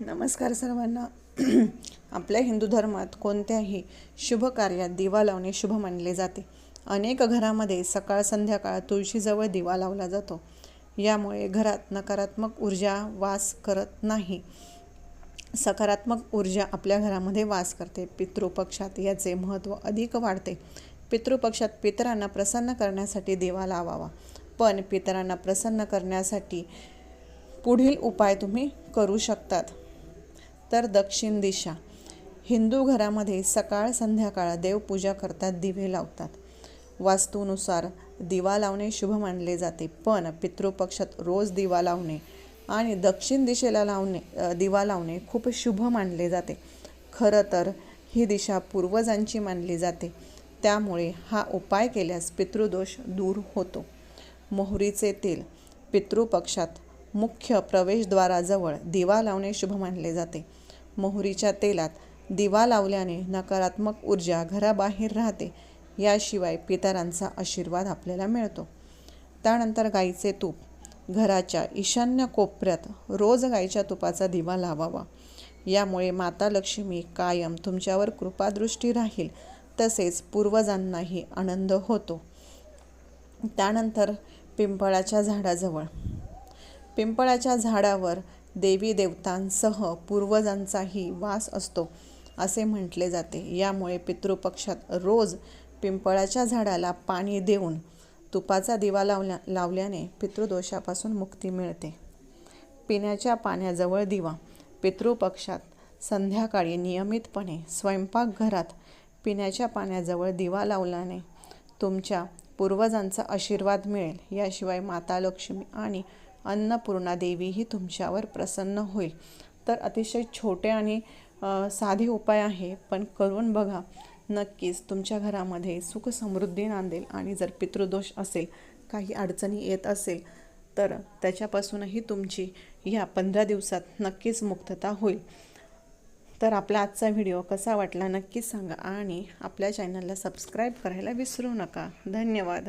नमस्कार सर्वांना. आपल्या हिंदू धर्मात कोणत्याही शुभ कार्यात दिवा लावणे शुभ मानले जाते. अनेक घरामध्ये सकाळ संध्याकाळ तुळशीजवळ दिवा लावला जातो. यामुळे घरात नकारात्मक ऊर्जा वास करत नाही. सकारात्मक ऊर्जा आपल्या घरामध्ये वास करते. पितृपक्षात याचे महत्त्व अधिक वाढते. पितृपक्षात पितरांना प्रसन्न करण्यासाठी दिवा लावावा. पण पितरांना प्रसन्न करण्यासाठी पुढील उपाय तुम्ही करू शकतात. तर दक्षिण दिशा. हिंदू घरामध्ये सकाळ संध्याकाळ देवपूजा करतात दिवे लावतात. वास्तूनुसार दिवा लावणे शुभ मानले जाते पण पितृपक्षात रोज दिवा लावणे आणि दक्षिण दिशेला लावणे दिवा लावणे खूप शुभ मानले जाते. खरं तर ही दिशा पूर्वजांची मानली जाते. त्यामुळे हा उपाय केल्यास पितृदोष दूर होतो. मोहरीचे तेल पितृपक्षात मुख्य प्रवेशद्वाराजवळ दिवा लावणे शुभ मानले जाते. मोहरीच्या तेलात दिवा लावल्याने नकारात्मक ऊर्जा घराबाहेर राहते. याशिवाय पितरांचा आशीर्वाद आपल्याला मिळतो. त्यानंतर गाईचे तूप. घराच्या ईशान्य कोपऱ्यात रोज गाईच्या तुपाचा दिवा लावावा. यामुळे माता लक्ष्मी कायम तुमच्यावर कृपादृष्टी राहील. तसेच पूर्वजांनाही आनंद होतो. त्यानंतर पिंपळाच्या झाडाजवळ. पिंपळाच्या झाडावर देवी देवतांसह पूर्वजांचाही वास असतो असे म्हटले जाते. यामुळे पितृपक्षात रोज पिंपळाच्या झाडाला पाणी देऊन तुपाचा दिवा लावल्या लावल्याने पितृदोषापासून मुक्ती मिळते. पिण्याच्या पाण्याजवळ दिवा. पितृपक्षात संध्याकाळी नियमितपणे स्वयंपाकघरात पिण्याच्या पाण्याजवळ दिवा लावल्याने तुमच्या पूर्वजांचा आशीर्वाद मिळेल. याशिवाय माता लक्ष्मी आणि अन्नपूर्णा देवीही तुमच्यावर प्रसन्न होईल. तर अतिशय छोटे आणि साधे उपाय आहे पण करून बघा. नक्कीच तुमच्या घरामध्ये सुख समृद्धी नांदेल आणि जर पितृदोष असेल काही अडचणी येत असेल तर त्याच्यापासूनही तुमची या पंधरा दिवसात नक्कीच मुक्तता होईल. तर आपला आजचा व्हिडिओ कसा वाटला नक्कीच सांगा आणि आपल्या चॅनलला सबस्क्राईब करायला विसरू नका. धन्यवाद.